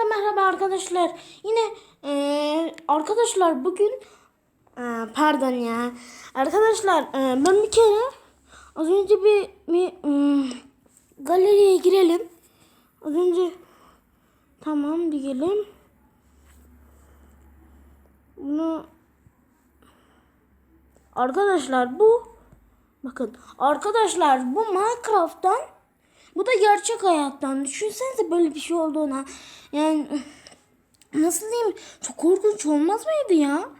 Hepinize merhaba arkadaşlar. Yine eee, arkadaşlar bugün eee, pardon ya. Arkadaşlar eee, ben bir kere az önce bir, bir hmm, galeriye girelim. Az önce tamam diyelim. Bunu Arkadaşlar bu bakın arkadaşlar bu Minecraft'tan bu da gerçek hayattan. Düşünsenize böyle bir şey olduğuna. Yani nasıl diyeyim çok korkunç olmaz mıydı ya?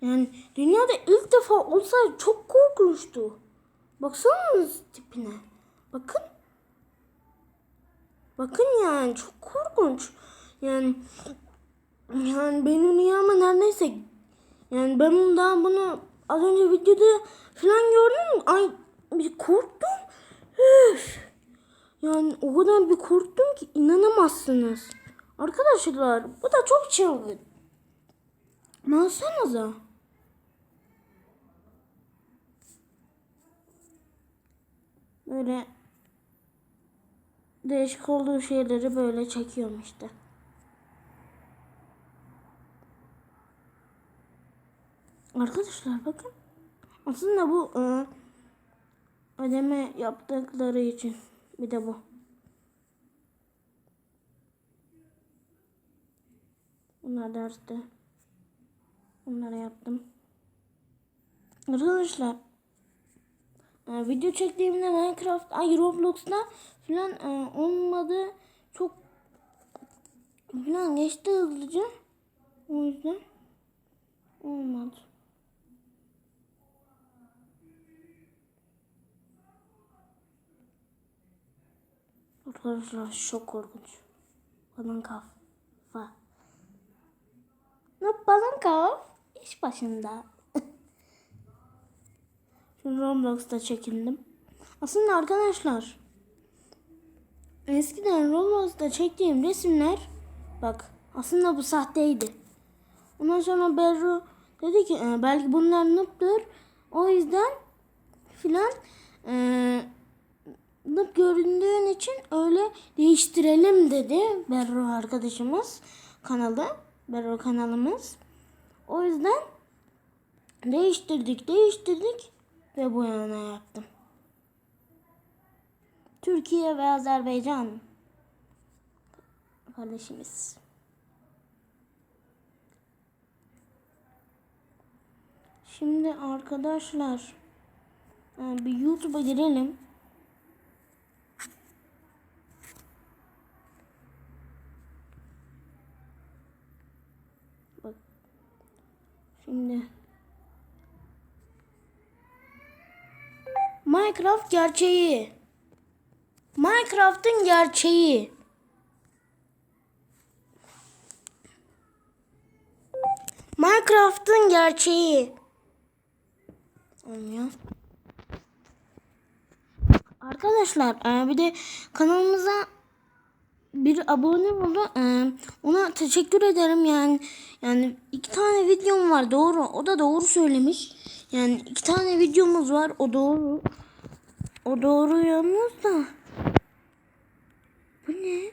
Yani dünyada ilk defa olsaydı çok korkunçtu. Baksanız tipine. Bakın. Bakın yani çok korkunç. Yani yani benim rüyama neredeyse yani ben bundan bunu az önce videoda falan gördüm. Ay bir korktum. Üf. Yani o kadar bir korktum ki inanamazsınız. Arkadaşlar bu da çok çılgın. Baksanıza. Böyle değişik olduğu şeyleri böyle çekiyorum işte. Arkadaşlar bakın. Aslında bu e, ödeme yaptıkları için bir de bu. Bunlar derste. Bunları yaptım. Arkadaşlar e, video çektiğimde Minecraft, ay Roblox'ta falan e, olmadı. Çok falan geçti hızlıca. O yüzden olmadı. Arkadaşlar çok korkunç. Balon kafa. Ne balon kaf? İş başında. Şimdi Roblox'ta çekildim. Aslında arkadaşlar eskiden Roblox'ta çektiğim resimler bak aslında bu sahteydi. Ondan sonra Berru dedi ki "E, belki bunlar noob'dur. O yüzden filan eee göründüğün için öyle değiştirelim dedi Berro arkadaşımız kanalı. Berro kanalımız. O yüzden değiştirdik değiştirdik ve bu yana yaptım. Türkiye ve Azerbaycan kardeşimiz. Şimdi arkadaşlar e, bir YouTube'a girelim. Bak. Şimdi Minecraft gerçeği. Minecraft'ın gerçeği. Minecraft'ın gerçeği. Olmuyor. Arkadaşlar e, bir de kanalımıza bir abone oldu. Ee, ona teşekkür ederim yani. Yani iki tane videom var doğru. O da doğru söylemiş. Yani iki tane videomuz var. O doğru. O doğru yalnız da. Bu ne?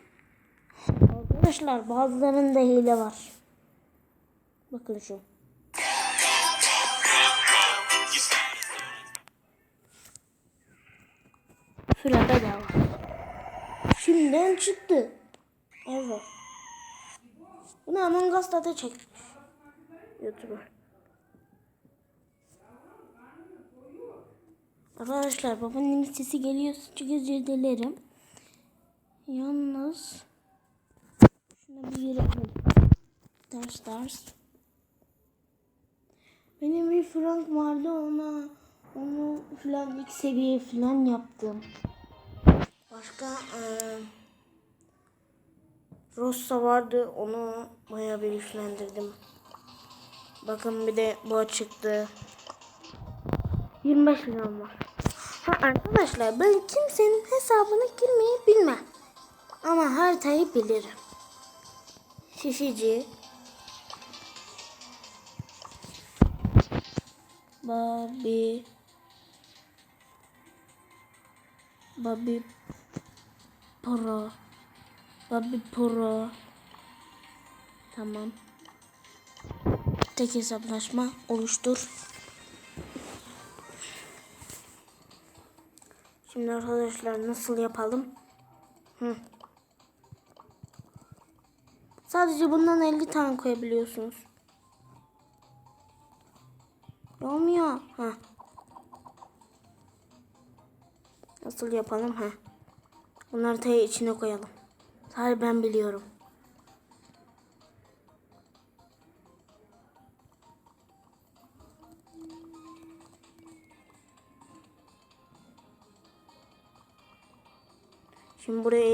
Arkadaşlar bazılarında hile var. Bakın şu. Süre bedava. Şimdiden çıktı. Evet. Bunu Among Us'ta da çekmiş. YouTuber. Arkadaşlar babanın sesi geliyor. Çok özür dilerim. Yalnız şuna bir girelim. Ders ders. Benim bir frank vardı ona onu falan ilk seviye falan yaptım. Başka eee Rossa vardı. Onu bayağı bir güçlendirdim. Bakın bir de bu çıktı. 25 milyon var. Ha arkadaşlar ben kimsenin hesabına girmeyi bilmem. Ama haritayı bilirim. Şişici. Bobby. Bobby Pro. Bobby Pro. Tamam. Tek hesaplaşma oluştur. Şimdi arkadaşlar nasıl yapalım? Hı. Sadece bundan 50 tane koyabiliyorsunuz. Olmuyor. Ha. Nasıl yapalım? Ha. Bunları da içine koyalım. Sadece ben biliyorum. Şimdi buraya